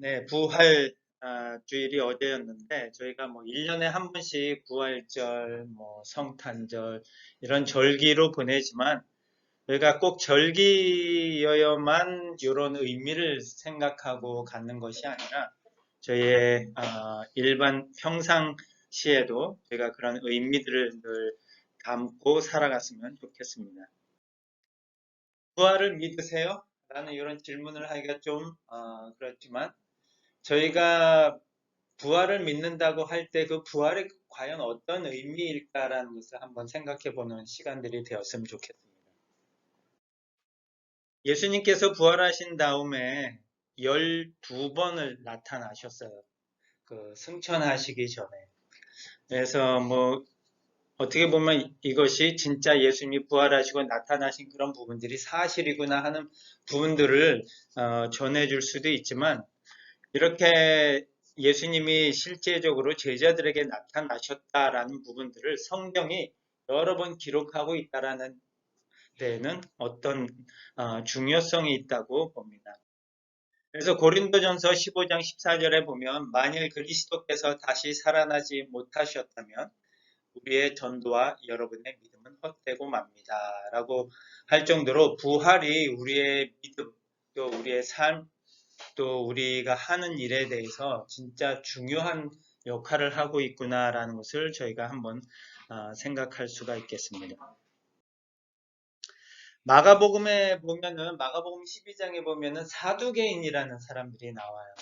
네, 부활 아, 주일이 어제였는데 저희가 뭐 1년에 한 번씩 부활절, 뭐 성탄절 이런 절기로 보내지만 저희가 꼭 절기여야만 이런 의미를 생각하고 갖는 것이 아니라 저희의 아, 일반 평상시에도 저희가 그런 의미들을 늘 담고 살아갔으면 좋겠습니다. 부활을 믿으세요? 라는 이런 질문을 하기가 좀 어, 그렇지만 저희가 부활을 믿는다고 할 때 그 부활이 과연 어떤 의미일까라는 것을 한번 생각해 보는 시간들이 되었으면 좋겠습니다. 예수님께서 부활하신 다음에 12번을 나타나셨어요. 그 승천하시기 전에. 그래서 뭐 어떻게 보면 이것이 진짜 예수님이 부활하시고 나타나신 그런 부분들이 사실이구나 하는 부분들을 어, 전해줄 수도 있지만 이렇게 예수님이 실제적으로 제자들에게 나타나셨다라는 부분들을 성경이 여러 번 기록하고 있다라는 데는 어떤 어, 중요성이 있다고 봅니다. 그래서 고린도전서 15장 14절에 보면 만일 그리스도께서 다시 살아나지 못하셨다면 우리의 전도와 여러분의 믿음은 헛되고 맙니다. 라고 할 정도로 부활이 우리의 믿음, 또 우리의 삶, 또 우리가 하는 일에 대해서 진짜 중요한 역할을 하고 있구나라는 것을 저희가 한번 아, 생각할 수가 있겠습니다. 마가복음에 보면은 마가복음 12장에 보면은 사두개인이라는 사람들이 나와요.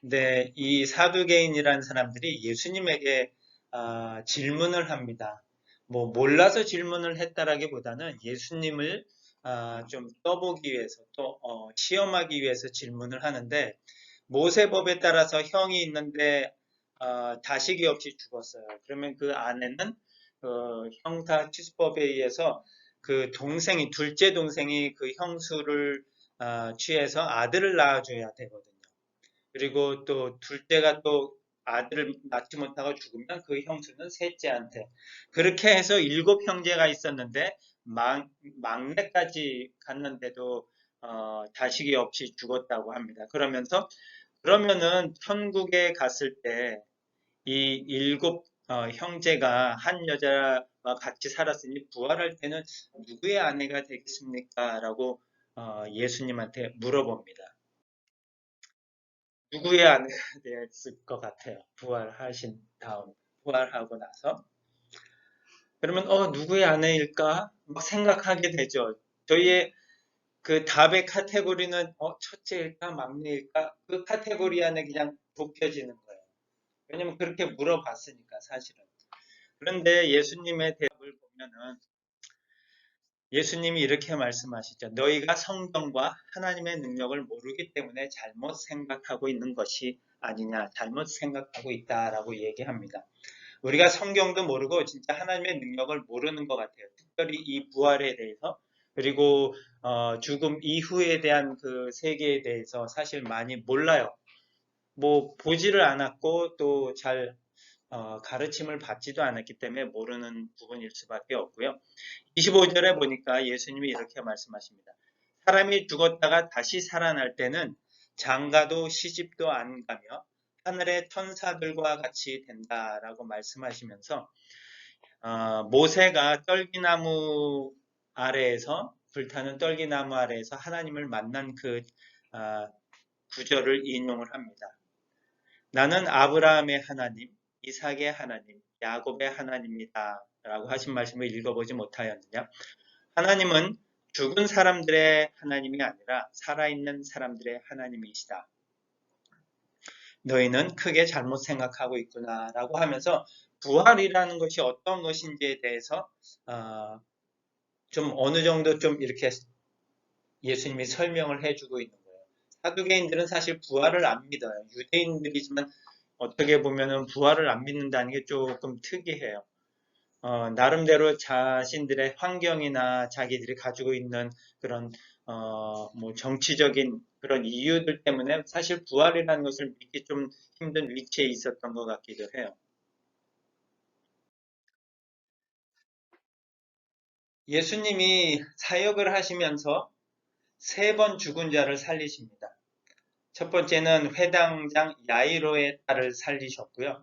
근데 이 사두개인이라는 사람들이 예수님에게 아, 질문을 합니다. 뭐 몰라서 질문을 했다라기보다는 예수님을 아, 좀 떠보기 위해서 또 어, 시험하기 위해서 질문을 하는데 모세법에 따라서 형이 있는데 어, 다식이 없이 죽었어요. 그러면 그 아내는 어, 형사 취수법에 의해서 그 동생이 둘째 동생이 그 형수를 어, 취해서 아들을 낳아줘야 되거든요. 그리고 또 둘째가 또 아들을 낳지 못하고 죽으면 그 형수는 셋째한테 그렇게 해서 일곱 형제가 있었는데 막, 막내까지 갔는데도 어, 다식이 없이 죽었다고 합니다. 그러면서 그러면은 천국에 갔을 때 이 일곱 어, 형제가 한 여자와 같이 살았으니 부활할 때는 누구의 아내가 되겠습니까? 라고 어, 예수님한테 물어봅니다. 누구의 아내가 됐을 것 같아요. 부활하신 다음, 부활하고 나서. 그러면 어 누구의 아내일까 막 생각하게 되죠. 저희의 그 답의 카테고리는 어 첫째일까 막내일까 그 카테고리 안에 그냥 묶여지는 거예요. 왜냐면 그렇게 물어봤으니까 사실은. 그런데 예수님의 대답을 보면은 예수님이 이렇게 말씀하시죠. 너희가 성경과 하나님의 능력을 모르기 때문에 잘못 생각하고 있는 것이 아니냐. 잘못 생각하고 있다라고 얘기합니다. 우리가 성경도 모르고 진짜 하나님의 능력을 모르는 것 같아요. 특별히 이 부활에 대해서 그리고 어, 죽음 이후에 대한 그 세계에 대해서 사실 많이 몰라요. 뭐 보지를 않았고 또잘 어, 가르침을 받지도 않았기 때문에 모르는 부분일 수밖에 없고요. 25절에 보니까 예수님이 이렇게 말씀하십니다. 사람이 죽었다가 다시 살아날 때는 장가도 시집도 안 가며 하늘의 천사들과 같이 된다라고 말씀하시면서 어, 모세가 떨기나무 아래에서 불타는 떨기나무 아래에서 하나님을 만난 그 어, 구절을 인용을 합니다. 나는 아브라함의 하나님, 이삭의 하나님, 야곱의 하나님이다 라고 하신 말씀을 읽어보지 못하였느냐? 하나님은 죽은 사람들의 하나님이 아니라 살아있는 사람들의 하나님이시다. 너희는 크게 잘못 생각하고 있구나 라고 하면서 부활이라는 것이 어떤 것인지에 대해서 어, 좀 어느 정도 좀 이렇게 예수님이 설명을 해주고 있는 거예요. 사두개인들은 사실 부활을 안 믿어요. 유대인들이지만 어떻게 보면 부활을 안 믿는다는 게 조금 특이해요. 어, 나름대로 자신들의 환경이나 자기들이 가지고 있는 그런 어, 뭐 정치적인 그런 이유들 때문에 사실 부활이라는 것을 믿기 좀 힘든 위치에 있었던 것 같기도 해요. 예수님이 사역을 하시면서 세 번 죽은 자를 살리십니다. 첫 번째는 회당장 야이로의 딸을 살리셨고요.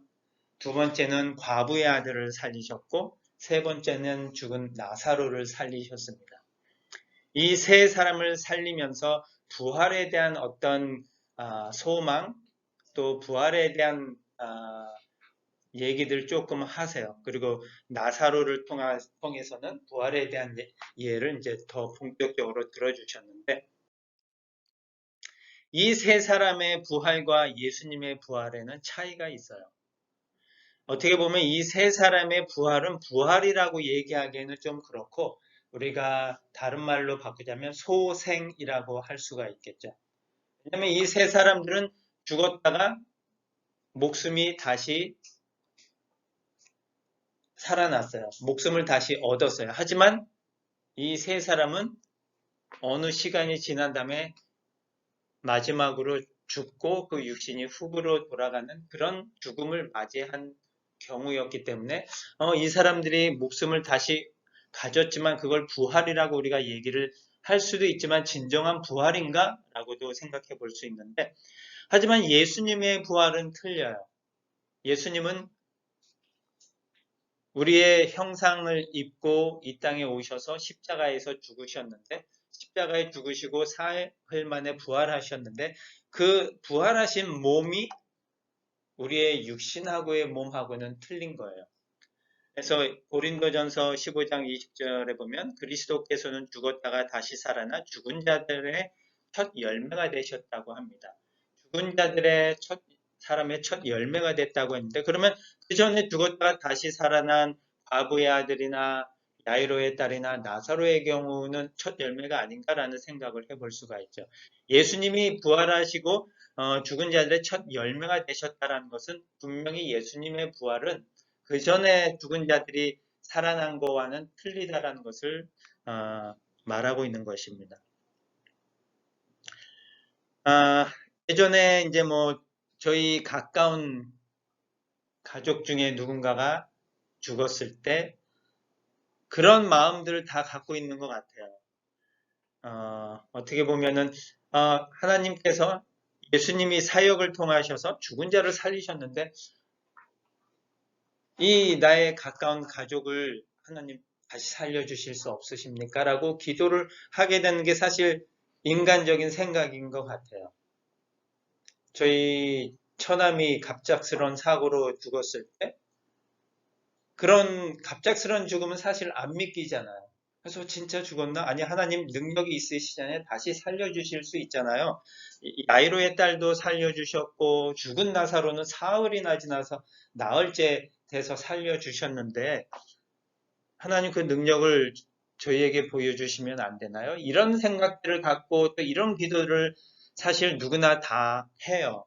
두 번째는 과부의 아들을 살리셨고 세 번째는 죽은 나사로를 살리셨습니다. 이 세 사람을 살리면서 부활에 대한 어떤 아, 소망 또 부활에 대한 아, 얘기들 조금 하세요. 그리고 나사로를 통하, 통해서는 부활에 대한 예- 이해를 이제 더 본격적으로 들어주셨는데 이 세 사람의 부활과 예수님의 부활에는 차이가 있어요. 어떻게 보면 이 세 사람의 부활은 부활이라고 얘기하기에는 좀 그렇고 우리가 다른 말로 바꾸자면 소생이라고 할 수가 있겠죠. 왜냐하면 이 세 사람들은 죽었다가 목숨이 다시 살아났어요. 목숨을 다시 얻었어요. 하지만 이 세 사람은 어느 시간이 지난 다음에 마지막으로 죽고 그 육신이 흙으로 돌아가는 그런 죽음을 맞이한 경우였기 때문에 어, 이 사람들이 목숨을 다시 가졌지만 그걸 부활이라고 우리가 얘기를 할 수도 있지만 진정한 부활인가? 라고도 생각해 볼 수 있는데 하지만 예수님의 부활은 틀려요. 예수님은 우리의 형상을 입고 이 땅에 오셔서 십자가에서 죽으셨는데 십자가에 죽으시고 사흘 만에 부활하셨는데 그 부활하신 몸이 우리의 육신하고의 몸하고는 틀린 거예요. 그래서 고린도전서 15장 20절에 보면 그리스도께서는 죽었다가 다시 살아나 죽은 자들의 첫 열매가 되셨다고 합니다. 죽은 자들의 첫 사람의 첫 열매가 됐다고 했는데 그러면 그 전에 죽었다가 다시 살아난 아부의 아들이나 야이로의 딸이나 나사로의 경우는 첫 열매가 아닌가라는 생각을 해볼 수가 있죠. 예수님이 부활하시고 어, 죽은 자들의 첫 열매가 되셨다는 것은 분명히 예수님의 부활은 그 전에 죽은 자들이 살아난 거와는 틀리다라는 것을 어, 말하고 있는 것입니다. 아, 예전에 이제 뭐 저희 가까운 가족 중에 누군가가 죽었을 때 그런 마음들을 다 갖고 있는 것 같아요. 어, 떻게 보면은 어, 하나님께서 예수님이 사역을 통하셔서 죽은 자를 살리셨는데 이 나의 가까운 가족을 하나님 다시 살려주실 수 없으십니까? 라고 기도를 하게 되는 게 사실 인간적인 생각인 것 같아요. 저희 처남이 갑작스러운 사고로 죽었을 때 그런 갑작스러운 죽음은 사실 안 믿기잖아요. 그래서 진짜 죽었나? 아니 하나님 능력이 있으시잖아요. 다시 살려주실 수 있잖아요. 야이로의 딸도 살려주셨고 죽은 나사로는 사흘이나 지나서 나흘째 돼서 살려주셨는데 하나님 그 능력을 저희에게 보여주시면 안 되나요? 이런 생각들을 갖고 또 이런 기도를 사실 누구나 다 해요.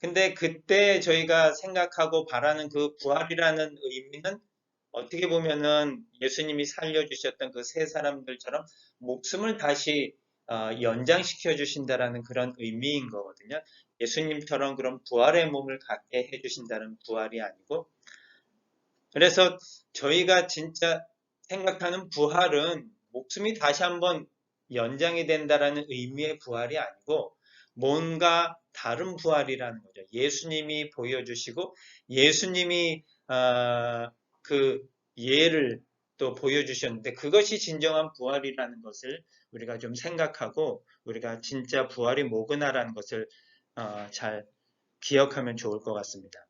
근데 그때 저희가 생각하고 바라는 그 부활이라는 의미는 어떻게 보면은 예수님이 살려주셨던 그 세 사람들처럼 목숨을 다시 어, 연장시켜 주신다라는 그런 의미인 거거든요. 예수님처럼 그런 부활의 몸을 갖게 해주신다는 부활이 아니고 그래서 저희가 진짜 생각하는 부활은 목숨이 다시 한번 연장이 된다라는 의미의 부활이 아니고 뭔가 다른 부활이라는 거죠. 예수님이 보여주시고 예수님이 어, 그 예를 또 보여주셨는데 그것이 진정한 부활이라는 것을 우리가 좀 생각하고 우리가 진짜 부활이 뭐구나라는 것을 어, 잘 기억하면 좋을 것 같습니다.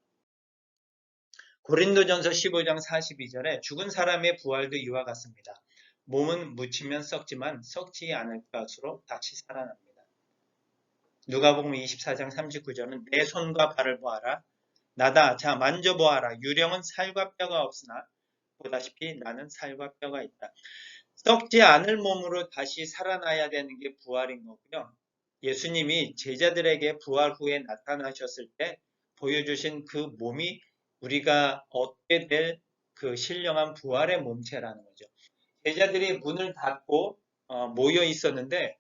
고린도전서 15장 42절에 죽은 사람의 부활도 이와 같습니다. 몸은 묻히면 썩지만 썩지 않을 것으로 다시 살아납니다. 누가복음 24장 39절은 내 손과 발을 보아라. 나다. 자 만져보아라. 유령은 살과 뼈가 없으나 보다시피 나는 살과 뼈가 있다. 썩지 않을 몸으로 다시 살아나야 되는 게 부활인 거고요. 예수님이 제자들에게 부활 후에 나타나셨을 때 보여주신 그 몸이 우리가 얻게 될 그 신령한 부활의 몸체라는 거죠. 제자들이 문을 닫고 어, 모여 있었는데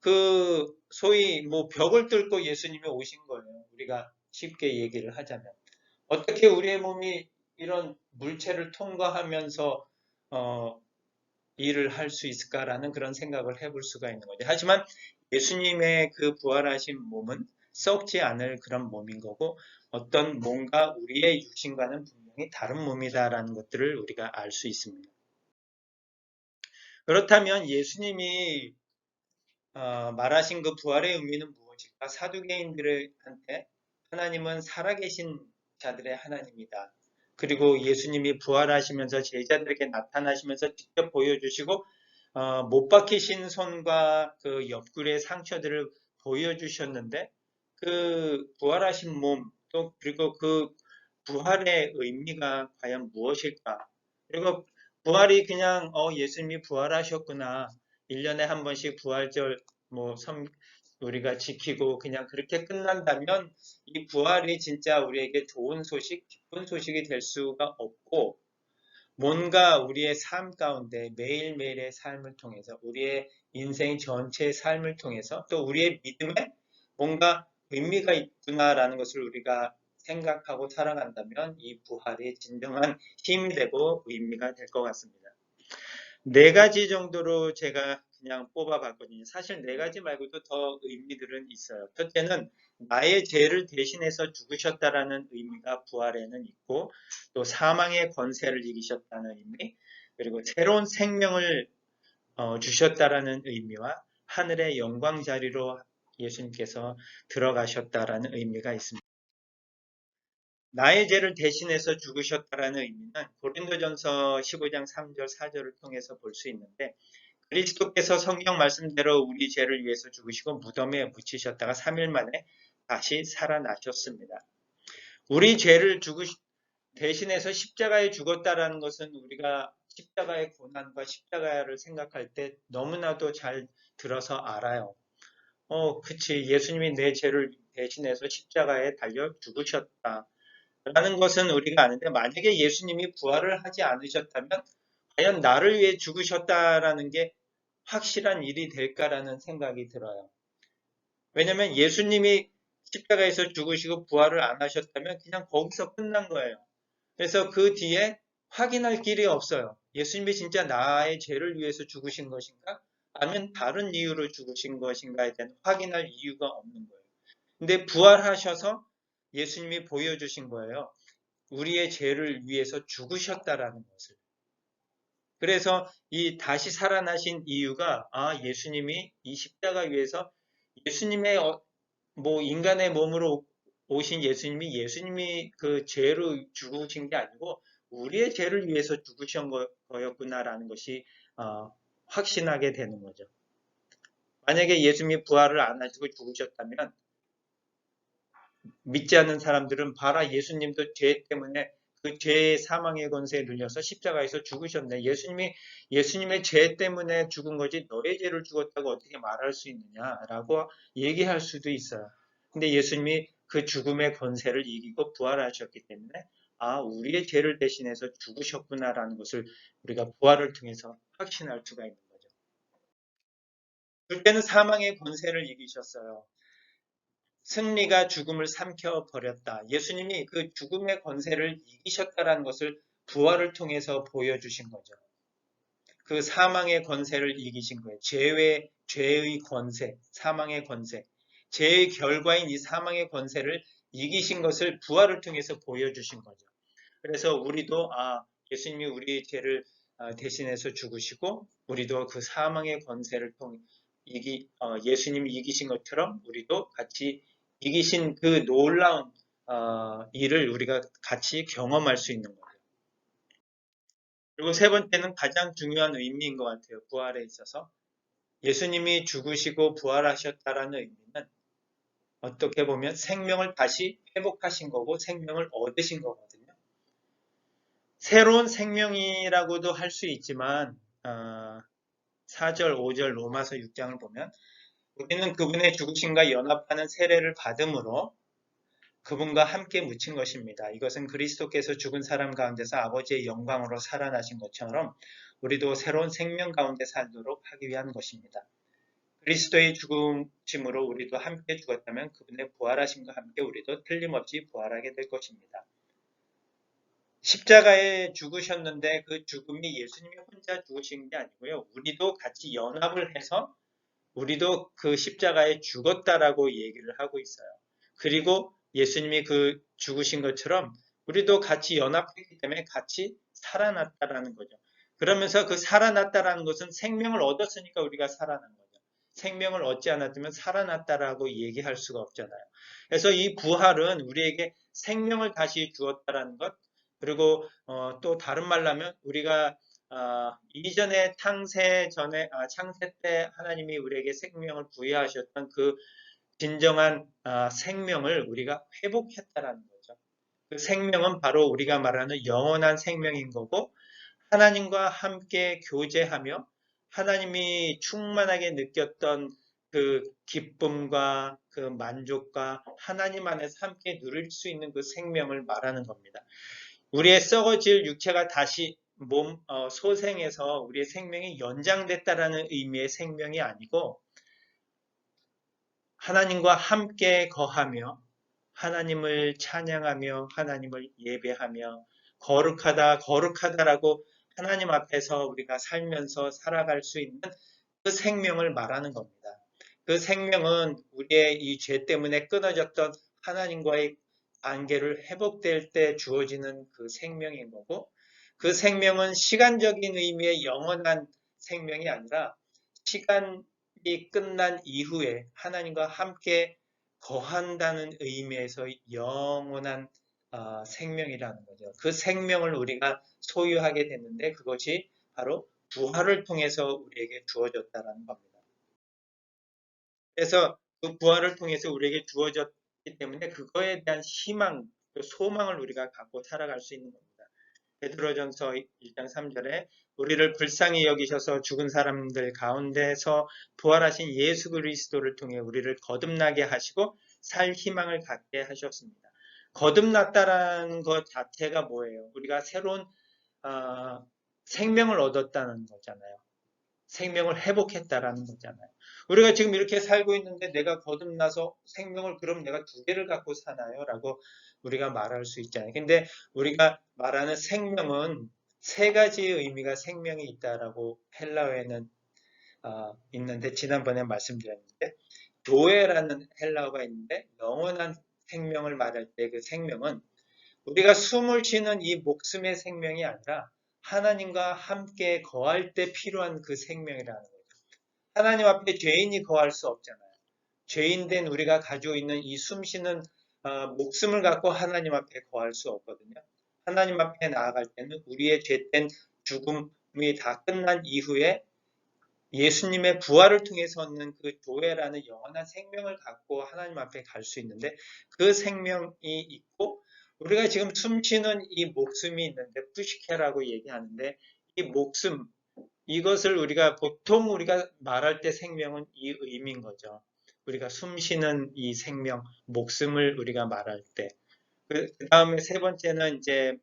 그 소위 뭐 벽을 뚫고 예수님이 오신 거예요. 우리가 쉽게 얘기를 하자면 어떻게 우리의 몸이 이런 물체를 통과하면서 어, 일을 할 수 있을까라는 그런 생각을 해볼 수가 있는 거죠. 하지만 예수님의 그 부활하신 몸은 썩지 않을 그런 몸인 거고 어떤 뭔가 우리의 육신과는 분명히 다른 몸이다라는 것들을 우리가 알 수 있습니다. 그렇다면 예수님이 어, 말하신 그 부활의 의미는 무엇일까? 사두개인들한테 하나님은 살아계신 자들의 하나님이다. 그리고 예수님이 부활하시면서 제자들에게 나타나시면서 직접 보여주시고 어, 못 박히신 손과 그 옆구리의 상처들을 보여주셨는데 그 부활하신 몸 또 그리고 그 부활의 의미가 과연 무엇일까? 그리고 부활이 그냥 어 예수님이 부활하셨구나. 1년에 한 번씩 부활절 뭐 섬, 우리가 지키고 그냥 그렇게 끝난다면 이 부활이 진짜 우리에게 좋은 소식, 기쁜 소식이 될 수가 없고 뭔가 우리의 삶 가운데 매일매일의 삶을 통해서 우리의 인생 전체의 삶을 통해서 또 우리의 믿음에 뭔가 의미가 있구나라는 것을 우리가 생각하고 살아간다면 이 부활이 진정한 힘이 되고 의미가 될 것 같습니다. 네 가지 정도로 제가 그냥 뽑아봤거든요. 사실 네 가지 말고도 더 의미들은 있어요. 첫째는 나의 죄를 대신해서 죽으셨다라는 의미가 부활에는 있고 또 사망의 권세를 이기셨다는 의미 그리고 새로운 생명을 어, 주셨다라는 의미와 하늘의 영광 자리로 예수님께서 들어가셨다라는 의미가 있습니다. 나의 죄를 대신해서 죽으셨다라는 의미는 고린도전서 15장 3절 4절을 통해서 볼 수 있는데 그리스도께서 성경 말씀대로 우리 죄를 위해서 죽으시고 무덤에 묻히셨다가 3일 만에 다시 살아나셨습니다. 우리 죄를 죽으 대신해서 십자가에 죽었다라는 것은 우리가 십자가의 고난과 십자가를 생각할 때 너무나도 잘 들어서 알아요. 어, 그치. 예수님이 내 죄를 대신해서 십자가에 달려 죽으셨다. 라는 것은 우리가 아는데 만약에 예수님이 부활을 하지 않으셨다면 과연 나를 위해 죽으셨다라는 게 확실한 일이 될까라는 생각이 들어요. 왜냐면 예수님이 십자가에서 죽으시고 부활을 안 하셨다면 그냥 거기서 끝난 거예요. 그래서 그 뒤에 확인할 길이 없어요. 예수님이 진짜 나의 죄를 위해서 죽으신 것인가? 아니면 다른 이유로 죽으신 것인가에 대한 확인할 이유가 없는 거예요. 근데 부활하셔서 예수님이 보여주신 거예요. 우리의 죄를 위해서 죽으셨다라는 것을. 그래서 이 다시 살아나신 이유가 아 예수님이 이 십자가 위에서 예수님의 어, 뭐 인간의 몸으로 오신 예수님이 예수님이 그 죄로 죽으신 게 아니고 우리의 죄를 위해서 죽으신 거였구나라는 것이 어, 확신하게 되는 거죠. 만약에 예수님이 부활을 안 하시고 죽으셨다면 믿지 않는 사람들은 봐라 예수님도 죄 때문에 그 죄의 사망의 권세에 눌려서 십자가에서 죽으셨네. 예수님이 예수님의 죄 때문에 죽은 거지 너의 죄를 죽었다고 어떻게 말할 수 있느냐라고 얘기할 수도 있어요. 근데 예수님이 그 죽음의 권세를 이기고 부활하셨기 때문에 아 우리의 죄를 대신해서 죽으셨구나라는 것을 우리가 부활을 통해서 확신할 수가 있는 거죠. 그때는 사망의 권세를 이기셨어요. 승리가 죽음을 삼켜 버렸다. 예수님이 그 죽음의 권세를 이기셨다라는 것을 부활을 통해서 보여주신 거죠. 그 사망의 권세를 이기신 거예요. 죄의 죄의 권세, 사망의 권세, 죄의 결과인 이 사망의 권세를 이기신 것을 부활을 통해서 보여주신 거죠. 그래서 우리도 아 예수님이 우리의 죄를 아, 대신해서 죽으시고 우리도 그 사망의 권세를 통해 이기 어, 예수님이 이기신 것처럼 우리도 같이 이기신 그 놀라운 어, 일을 우리가 같이 경험할 수 있는 거죠. 그리고 세 번째는 가장 중요한 의미인 것 같아요. 부활에 있어서 예수님이 죽으시고 부활하셨다라는 의미는 어떻게 보면 생명을 다시 회복하신 거고 생명을 얻으신 거거든요. 새로운 생명이라고도 할 수 있지만 어, 4절, 5절 로마서 6장을 보면 우리는 그분의 죽으심과 연합하는 세례를 받음으로 그분과 함께 묻힌 것입니다. 이것은 그리스도께서 죽은 사람 가운데서 아버지의 영광으로 살아나신 것처럼 우리도 새로운 생명 가운데 살도록 하기 위한 것입니다. 그리스도의 죽음으로 우리도 함께 죽었다면 그분의 부활하심과 함께 우리도 틀림없이 부활하게 될 것입니다. 십자가에 죽으셨는데 그 죽음이 예수님이 혼자 죽으신 게 아니고요. 우리도 같이 연합을 해서 우리도 그 십자가에 죽었다라고 얘기를 하고 있어요. 그리고 예수님이 그 죽으신 것처럼 우리도 같이 연합했기 때문에 같이 살아났다라는 거죠. 그러면서 그 살아났다라는 것은 생명을 얻었으니까 우리가 살아난 거죠. 생명을 얻지 않았으면 살아났다라고 얘기할 수가 없잖아요. 그래서 이 부활은 우리에게 생명을 다시 주었다라는 것, 그리고 어, 또 다른 말로 하면 우리가 어, 이전에 창세 전에 아, 창세 때 하나님이 우리에게 생명을 부여하셨던 그 진정한 아, 생명을 우리가 회복했다라는 거죠. 그 생명은 바로 우리가 말하는 영원한 생명인 거고 하나님과 함께 교제하며 하나님이 충만하게 느꼈던 그 기쁨과 그 만족과 하나님 안에서 함께 누릴 수 있는 그 생명을 말하는 겁니다. 우리의 썩어질 육체가 다시 몸 어, 소생해서 우리의 생명이 연장됐다라는 의미의 생명이 아니고 하나님과 함께 거하며 하나님을 찬양하며 하나님을 예배하며 거룩하다 거룩하다라고 하나님 앞에서 우리가 살면서 살아갈 수 있는 그 생명을 말하는 겁니다. 그 생명은 우리의 이 죄 때문에 끊어졌던 하나님과의 관계를 회복될 때 주어지는 그 생명인 거고 그 생명은 시간적인 의미의 영원한 생명이 아니라 시간이 끝난 이후에 하나님과 함께 거한다는 의미에서 영원한 어, 생명이라는 거죠. 그 생명을 우리가 소유하게 됐는데 그것이 바로 부활을 통해서 우리에게 주어졌다는 겁니다. 그래서 그 부활을 통해서 우리에게 주어졌기 때문에 그거에 대한 희망, 그 소망을 우리가 갖고 살아갈 수 있는 겁니다. 베드로전서 1장 3절에 우리를 불쌍히 여기셔서 죽은 사람들 가운데서 부활하신 예수 그리스도를 통해 우리를 거듭나게 하시고 살 희망을 갖게 하셨습니다. 거듭났다라는 것 자체가 뭐예요? 우리가 새로운 어, 생명을 얻었다는 거잖아요. 생명을 회복했다라는 거잖아요. 우리가 지금 이렇게 살고 있는데 내가 거듭나서 생명을 그럼 내가 두 개를 갖고 사나요? 라고 우리가 말할 수 있잖아요. 근데 우리가 말하는 생명은 세 가지의 의미가 생명이 있다라고 헬라어에는 어, 있는데 지난번에 말씀드렸는데 교회라는 헬라어가 있는데 영원한 생명을 말할 때 그 생명은 우리가 숨을 쉬는 이 목숨의 생명이 아니라 하나님과 함께 거할 때 필요한 그 생명이라는 거죠. 하나님 앞에 죄인이 거할 수 없잖아요. 죄인된 우리가 가지고 있는 이 숨쉬는 어, 목숨을 갖고 하나님 앞에 거할 수 없거든요. 하나님 앞에 나아갈 때는 우리의 죄된 죽음이 다 끝난 이후에 예수님의 부활을 통해서 얻는 그 교회라는 영원한 생명을 갖고 하나님 앞에 갈 수 있는데 그 생명이 있고 우리가 지금 숨쉬는 이 목숨이 있는데 푸시케라고 얘기하는데 이 목숨 이것을 우리가 보통 우리가 말할 때 생명은 이 의미인 거죠. 우리가 숨쉬는 이 생명, 목숨을 우리가 말할 때. 그 다음에 세 번째는 이제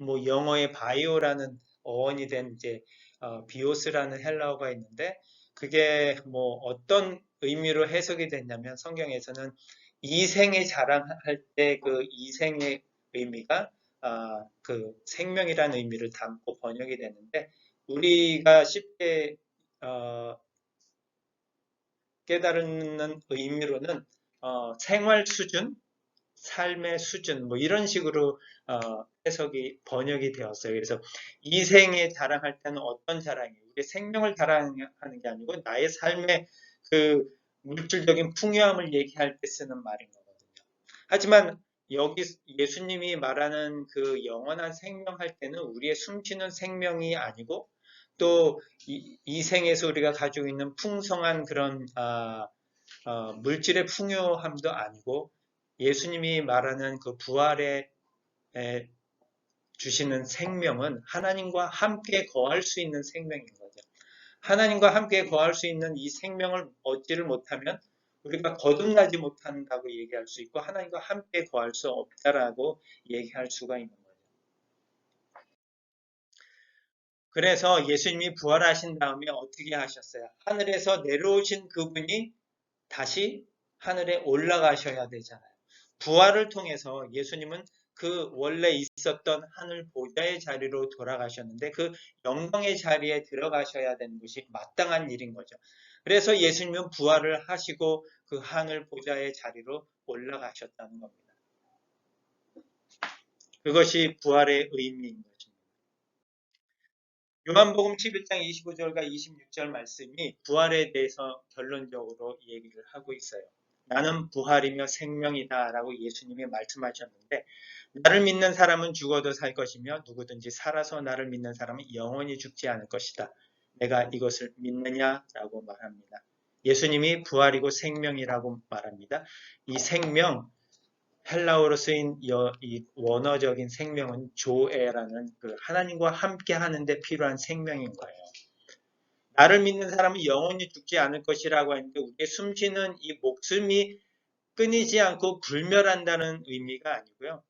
뭐 영어의 바이오라는 어원이 된 이제 어, 비오스라는 헬라어가 있는데 그게 뭐 어떤 의미로 해석이 됐냐면 성경에서는 이생의 자랑할 때 그 이생의 의미가 아, 그 생명이라는 의미를 담고 번역이 되는데 우리가 쉽게 어, 깨달는 의미로는 어, 생활 수준, 삶의 수준 뭐 이런 식으로 어, 해석이 번역이 되었어요. 그래서 이 생에 자랑할 때는 어떤 자랑이에요? 우리 생명을 자랑하는 게 아니고 나의 삶의 그 물질적인 풍요함을 얘기할 때 쓰는 말인 거거든요. 하지만 여기 예수님이 말하는 그 영원한 생명 할 때는 우리의 숨쉬는 생명이 아니고 또 이 생에서 우리가 가지고 있는 풍성한 그런 아, 어, 물질의 풍요함도 아니고 예수님이 말하는 그 부활의 에, 주시는 생명은 하나님과 함께 거할 수 있는 생명인 거죠. 하나님과 함께 거할 수 있는 이 생명을 얻지를 못하면 우리가 거듭나지 못한다고 얘기할 수 있고 하나님과 함께 거할 수 없다라고 얘기할 수가 있는 거죠. 그래서 예수님이 부활하신 다음에 어떻게 하셨어요? 하늘에서 내려오신 그분이 다시 하늘에 올라가셔야 되잖아요. 부활을 통해서 예수님은 그 원래 있었던 하늘 보좌의 자리로 돌아가셨는데 그 영광의 자리에 들어가셔야 되는 것이 마땅한 일인 거죠. 그래서 예수님은 부활을 하시고 그 하늘 보좌의 자리로 올라가셨다는 겁니다. 그것이 부활의 의미인 것입니다. 요한복음 11장 25절과 26절 말씀이 부활에 대해서 결론적으로 얘기를 하고 있어요. 나는 부활이며 생명이다 라고 예수님이 말씀하셨는데 나를 믿는 사람은 죽어도 살 것이며 누구든지 살아서 나를 믿는 사람은 영원히 죽지 않을 것이다. 내가 이것을 믿느냐라고 말합니다. 예수님이 부활이고 생명이라고 말합니다. 이 생명 헬라어로 쓰인 여, 이 원어적인 생명은 조에라는 그 하나님과 함께 하는데 필요한 생명인 거예요. 나를 믿는 사람은 영원히 죽지 않을 것이라고 했는데 우리의 숨쉬는 이 목숨이 끊이지 않고 불멸한다는 의미가 아니고요.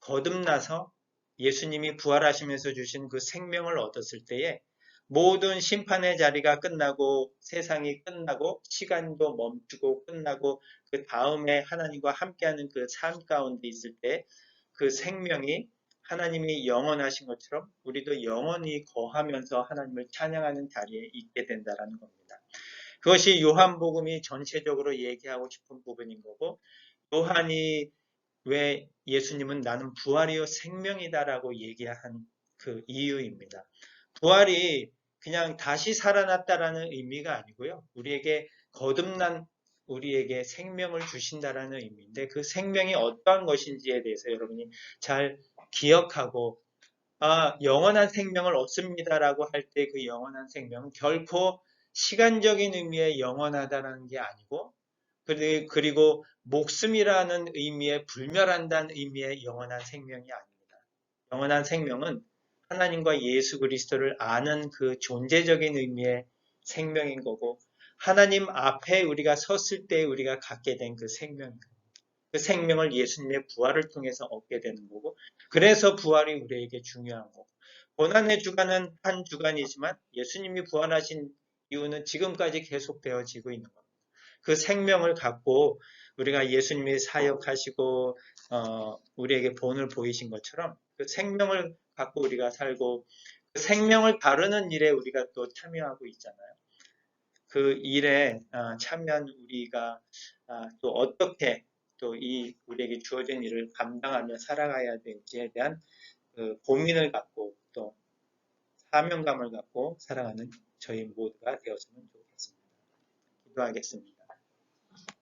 거듭나서 예수님이 부활하시면서 주신 그 생명을 얻었을 때에 모든 심판의 자리가 끝나고 세상이 끝나고 시간도 멈추고 끝나고 그 다음에 하나님과 함께하는 그 삶 가운데 있을 때 그 생명이 하나님이 영원하신 것처럼 우리도 영원히 거하면서 하나님을 찬양하는 자리에 있게 된다라는 겁니다. 그것이 요한복음이 전체적으로 얘기하고 싶은 부분인 거고 요한이 왜 예수님은 나는 부활이요 생명이다라고 얘기한 그 이유입니다. 부활이 그냥 다시 살아났다라는 의미가 아니고요. 우리에게 거듭난 우리에게 생명을 주신다라는 의미인데 그 생명이 어떠한 것인지에 대해서 여러분이 잘 기억하고 아, 영원한 생명을 얻습니다라고 할 때 그 영원한 생명은 결코 시간적인 의미의 영원하다라는 게 아니고 그리고 목숨이라는 의미의 불멸한다는 의미의 영원한 생명이 아닙니다. 영원한 생명은 하나님과 예수 그리스도를 아는 그 존재적인 의미의 생명인 거고 하나님 앞에 우리가 섰을 때 우리가 갖게 된 그 생명, 그 생명을 예수님의 부활을 통해서 얻게 되는 거고 그래서 부활이 우리에게 중요한 거고 고난의 주간은 한 주간이지만 예수님이 부활하신 이유는 지금까지 계속되어지고 있는 겁니다. 그 생명을 갖고 우리가 예수님이 사역하시고 어, 우리에게 본을 보이신 것처럼 그 생명을 갖고 우리가 살고 그 생명을 다루는 일에 우리가 또 참여하고 있잖아요. 그 일에 아, 참여한 우리가 아, 또 어떻게 또 이 우리에게 주어진 일을 감당하며 살아가야 될지에 대한 그 고민을 갖고 또 사명감을 갖고 살아가는 저희 모두가 되었으면 좋겠습니다. 기도하겠습니다.